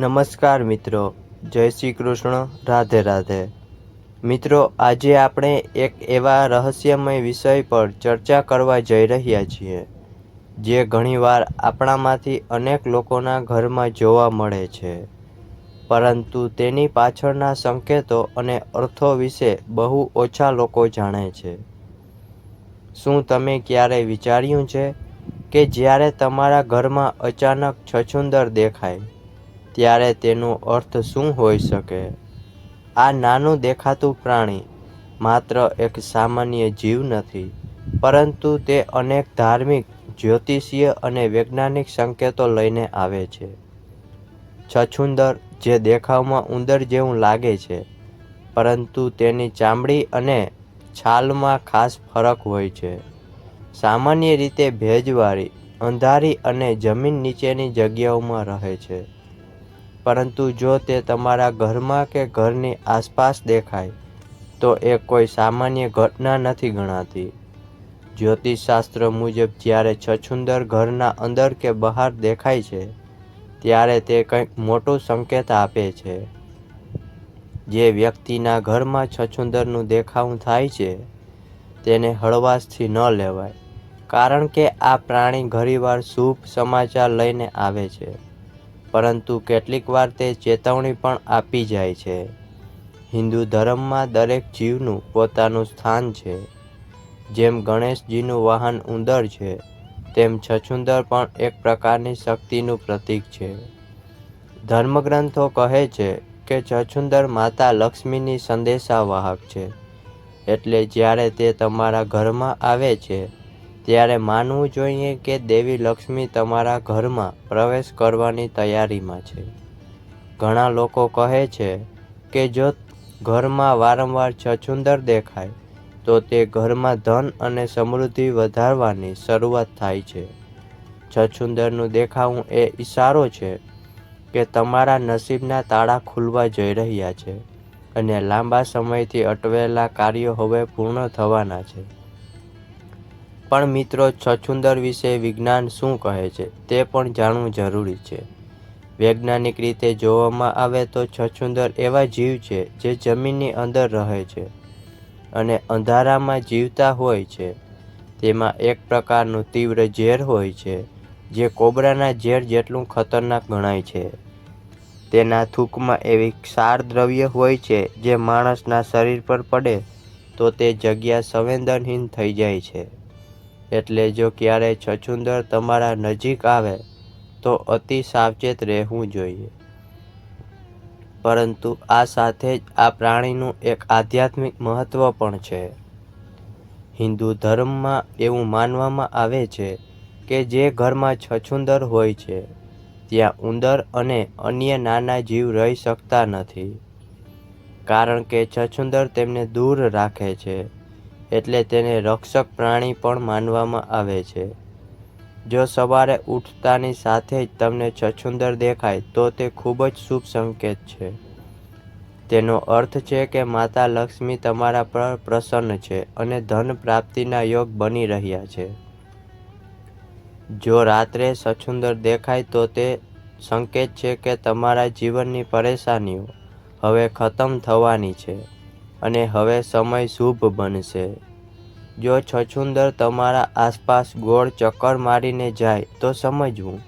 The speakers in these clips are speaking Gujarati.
નમસ્કાર મિત્રો, જય શ્રી કૃષ્ણ, રાધે રાધે. મિત્રો, આજે આપણે એક એવા રહસ્યમય વિષય પર ચર્ચા કરવા જઈ રહ્યા છીએ, જે ઘણીવાર આપણામાંથી અનેક લોકોના ઘરમાં જોવા મળે છે. પરંતુ તેની પાછળના સંકેતો અને અર્થો વિશે બહુ ઓછા લોકો જાણે છે. શું તમે ક્યારેય વિચાર્યું છે કે જ્યારે તમારા ઘરમાં અચાનક છછુંદર દેખાય ત્યારે તેનો અર્થ શું હોઈ શકે? આ નાનું દેખાતું પ્રાણી માત્ર એક સામાન્ય જીવ નથી, પરંતુ તે અનેક ધાર્મિક, જ્યોતિષીય અને વૈજ્ઞાનિક સંકેતો લઈને આવે છે. છછુંદર જે દેખાવમાં ઉંદર જેવું લાગે છે, પરંતુ તેની ચામડી અને છાલમાં ખાસ ફરક હોય છે. સામાન્ય રીતે ભેજવાળી, અંધારી અને જમીન નીચેની જગ્યાઓમાં રહે છે. પરંતુ જો તે તમારા ઘરમાં કે ઘરની આસપાસ દેખાય, તો એ કોઈ સામાન્ય ઘટના નથી ગણાતી. જ્યોતિષશાસ્ત્ર મુજબ જ્યારે છછુંદર ઘરના અંદર કે બહાર દેખાય છે, ત્યારે તે કંઈક મોટો સંકેત આપે છે. જે વ્યક્તિના ઘરમાં છછુંદરનું દેખાવું થાય છે, તેને હળવાશથી ન લેવાય, કારણ કે આ પ્રાણી ઘણીવાર શુભ સમાચાર લઈને આવે છે. પરંતુ કેટલીક વાર તે ચેતવણી પણ આપી જાય છે. હિન્દુ ધર્મમાં દરેક જીવનું પોતાનું સ્થાન છે. જેમ ગણેશજીનું વાહન ઉંદર છે, તેમ છછુંદર પણ એક પ્રકારની શક્તિનું પ્રતીક છે. ધર્મગ્રંથો કહે છે કે છછુંદર માતા લક્ષ્મીની સંદેશાવાહક છે. એટલે જ્યારે તે તમારા ઘરમાં આવે છે ત્યારે માનવું જોઈએ કે દેવી લક્ષ્મી તમારા ઘરમાં પ્રવેશ કરવાની તૈયારીમાં છે. ઘણા લોકો કહે છે કે જો ઘરમાં વારંવાર છછુંદર દેખાય, તો તે ઘરમાં ધન અને સમૃદ્ધિ વધારવાની શરૂઆત થાય છે. છછુંદરનું દેખાવું એ ઈશારો છે કે તમારા નસીબના તાળા ખુલવા જઈ રહ્યા છે અને લાંબા સમયથી અટવેલા કાર્યો હવે પૂર્ણ થવાના છે. પણ મિત્રો, છછુંદર વિશે વિજ્ઞાન શું કહે છે તે પણ જાણવું જરૂરી છે. વૈજ્ઞાનિક રીતે જોવામાં આવે તો છછુંદર એવા જીવ છે જે જમીનની અંદર રહે છે અને અંધારામાં જીવતા હોય છે. તેમાં એક પ્રકારનું તીવ્ર ઝેર હોય છે જે કોબરાના ઝેર જેટલું ખતરનાક ગણાય છે. તેના થૂંકમાં એવી ક્ષાર દ્રવ્ય હોય છે જે માણસના શરીર પર પડે તો તે જગ્યા સંવેદનહીન થઈ જાય છે. એટલે જો ક્યારેય છછુંદર તમારા નજીક આવે, તો અતિ સાવચેત રહેવું જોઈએ. પરંતુ આ સાથે જ આ પ્રાણીનું એક આધ્યાત્મિક મહત્ત્વ પણ છે. હિન્દુ ધર્મમાં એવું માનવામાં આવે છે કે જે ઘરમાં છછુંદર હોય છે, ત્યાં ઉંદર અને અન્ય નાના જીવ રહી શકતા નથી. કારણ કે છછુંદર તેમને દૂર રાખે છે. એટલે તેને રક્ષક પ્રાણી પણ માનવામાં આવે છે. જો સવારે ઉઠતાની સાથે જ તમને છછુંદર દેખાય, તો તે ખૂબ જ શુભ સંકેત છે. તેનો અર્થ છે કે માતા લક્ષ્મી તમારા પર પ્રસન્ન છે અને ધન પ્રાપ્તિના યોગ બની રહ્યા છે. જો રાત્રે છછુંદર દેખાય, તો તે સંકેત છે કે તમારા જીવનની પરેશાનીઓ હવે ખતમ થવાની છે. અને હવે સમય શુભ બનશે. જો છછુંદર તમારા આસપાસ ગોળ ચક્કર મારીને જાય, તો સમજવું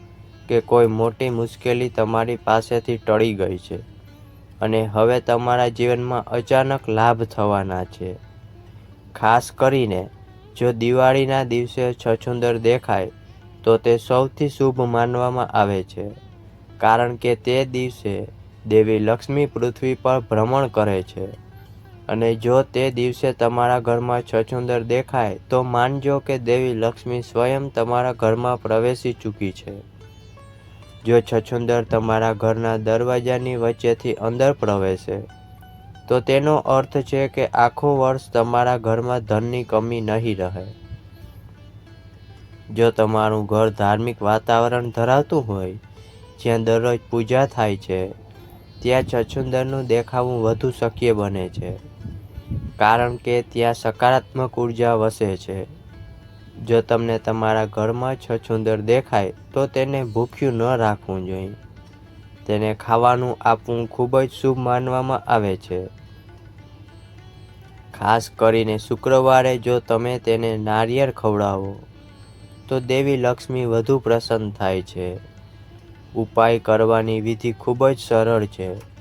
કે કોઈ મોટી મુશ્કેલી તમારી પાસેથી ટળી ગઈ છે અને હવે તમારા જીવનમાં અચાનક લાભ થવાના છે. ખાસ કરીને, જો દિવાળીના દિવસે છછુંદર દેખાય, તો તે સૌથી શુભ માનવામાં આવે છે, કારણ કે તે દિવસે દેવી લક્ષ્મી પૃથ્વી પર ભ્રમણ કરે છે. અને જો તે દિવસે તમારા ઘરમાં છછુંદર દેખાય, તો માનજો કે દેવી લક્ષ્મી સ્વયં તમારા ઘરમાં પ્રવેશી ચૂકી છે. જો છછુંદર તમારા ઘરના દરવાજાની વચ્ચેથી અંદર પ્રવેશે, તો તેનો અર્થ છે કે આખું વર્ષ તમારા ઘરમાં ધનની કમી નહીં રહે. જો તમારું ઘર ધાર્મિક વાતાવરણ ધરાવતું હોય, જ્યાં દરરોજ પૂજા થાય છે, ત્યાં છછુંદરનું દેખાવું વધુ શક્ય બને છે. કારણ કે ત્યાં સકારાત્મક ઊર્જા વસે છે. જો તમને તમારા ઘરમાં છછુંદર દેખાય, તો તેને ભૂખ્યું ન રાખવું જોઈએ. તેને ખાવાનું આપવું ખૂબ જ શુભ માનવામાં આવે છે. ખાસ કરીને શુક્રવારે જો તમે તેને નારિયેળ ખવડાવો, તો દેવી લક્ષ્મી વધુ પ્રસન્ન થાય છે. ઉપાય કરવાની વિધિ ખૂબ જ સરળ છે.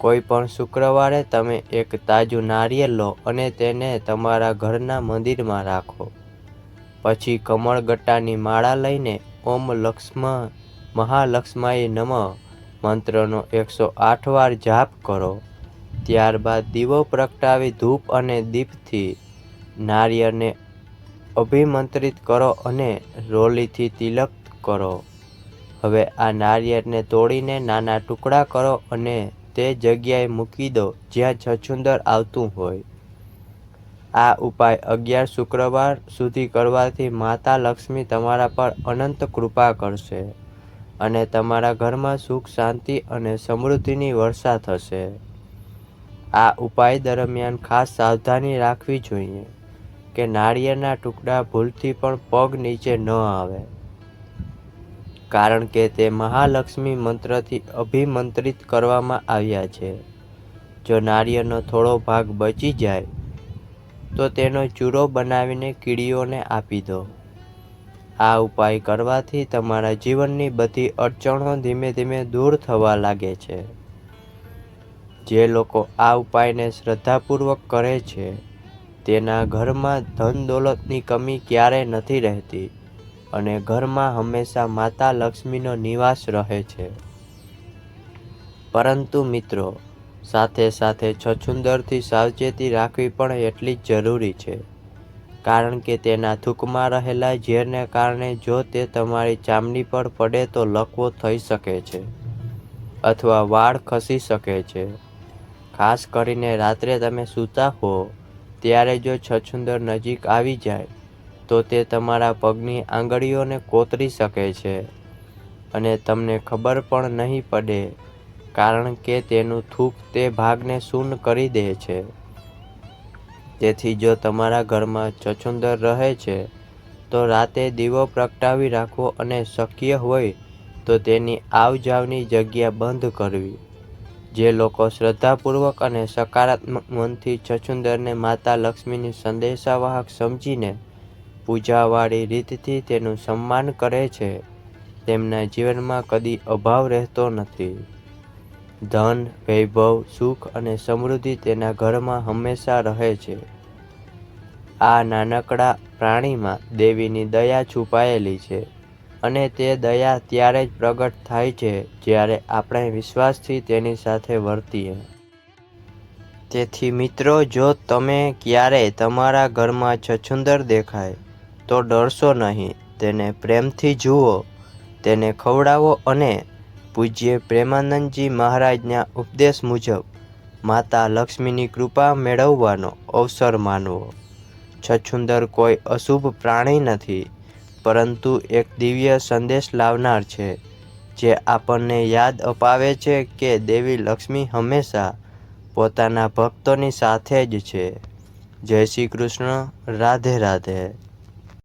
કોઈ પણ શુક્રવારે તમે એક તાજું નારિયેળ લો અને તેને તમારા ઘરના મંદિરમાં રાખો. પછી કમળગટ્ટાની માળા લઈને ઓમ લક્ષ્મ મહાલક્ષ્માએ નમ મંત્રનો એકસો આઠ વાર જાપ કરો. ત્યારબાદ દીવો પ્રગટાવી ધૂપ અને દીપથી નારિયેળને અભિમંત્રિત કરો અને રોલીથી તિલક કરો. હવે આ નારિયેળને તોડીને નાના ટુકડા કરો અને તે જગ્યાએ મૂકી દો જ્યાં છછુંદર આવતું હોય. આ ઉપાય અગિયાર શુક્રવાર સુધી કરવાથી માતા લક્ષ્મી તમારા પર અનંત કૃપા કરશે અને તમારા ઘરમાં સુખ, શાંતિ અને સમૃદ્ધિની વર્ષા થશે. આ ઉપાય દરમિયાન ખાસ સાવધાની રાખવી જોઈએ કે નાળિયેરના ટુકડા ભૂલથી પણ પગ નીચે ન આવે. કારણ કે તે મહાલક્ષ્મી મંત્રથી અભિમંત્રિત કરવામાં આવ્યા છે. જો નાળિયેરનો થોડો ભાગ બચી જાય, તો તેનો ચૂરો બનાવીને કીડીઓને આપી દો. આ ઉપાય કરવાથી તમારા જીવનની બધી અડચણો ધીમે ધીમે દૂર થવા લાગે છે. જે લોકો આ ઉપાયને શ્રદ્ધાપૂર્વક કરે છે, તેના ઘરમાં ધન દોલતની કમી ક્યારેય નથી રહેતી. અને ઘરમાં હંમેશા માતા લક્ષ્મીનો નિવાસ રહે છે. પરંતુ મિત્રો, સાથે સાથે છછુંદરથી સાવચેતી રાખવી પણ એટલી જ જરૂરી છે. કારણ કે તેના થૂંકમાં રહેલા ઝેરને કારણે જો તે તમારી ચામડી પર પડે તો લકવો થઈ શકે છે અથવા વાળ ખસી શકે છે. ખાસ કરીને રાત્રે તમે સૂતા હો, ત્યારે જો છછુંદર નજીક આવી જાય તો તે તમારા પગની આંગળીઓને કોતરી શકે છે અને તમને ખબર પણ નહીં પડે કારણ કે તેનું થૂક તે ભાગને શૂન કરી દે છે. તેથી જો તમારા ઘરમાં છછુંદર રહે છે, તો રાતે દીવો પ્રગટાવી રાખવો અને શક્ય હોય તો તેની આવજાવની જગ્યા બંધ કરવી. જે લોકો શ્રદ્ધાપૂર્વક અને સકારાત્મક મનથી છછુંદરને માતા લક્ષ્મીની સંદેશાવાહક સમજીને પૂજાવાળી રીતથી તેનું સન્માન કરે છે. તેમના જીવનમાં કદી અભાવ રહેતો નથી. ધન, વૈભવ, સુખ અને સમૃદ્ધિ તેના ઘરમાં હંમેશા રહે છે. આ નાનકડા પ્રાણીમાં દેવીની દયા છુપાયેલી છે અને તે દયા ત્યારે જ પ્રગટ થાય છે જ્યારે આપણે વિશ્વાસથી તેની સાથે વર્તીએ. તેથી મિત્રો, જો તમે ક્યારેય તમારા ઘરમાં છછુંદર દેખાય તો ડરશો નહીં. તેને પ્રેમથી જુઓ, તેને ખવડાવો અને પૂજ્ય પ્રેમાનંદજી મહારાજના ઉપદેશ મુજબ માતા લક્ષ્મીની કૃપા મેળવવાનો અવસર માનવો. છછુંદર કોઈ અશુભ પ્રાણી નથી, પરંતુ એક દિવ્ય સંદેશ લાવનાર છે, જે આપણને યાદ અપાવે છે કે દેવી લક્ષ્મી હંમેશા પોતાના ભક્તોની સાથે જ છે. જય શ્રી કૃષ્ણ. રાધે રાધે.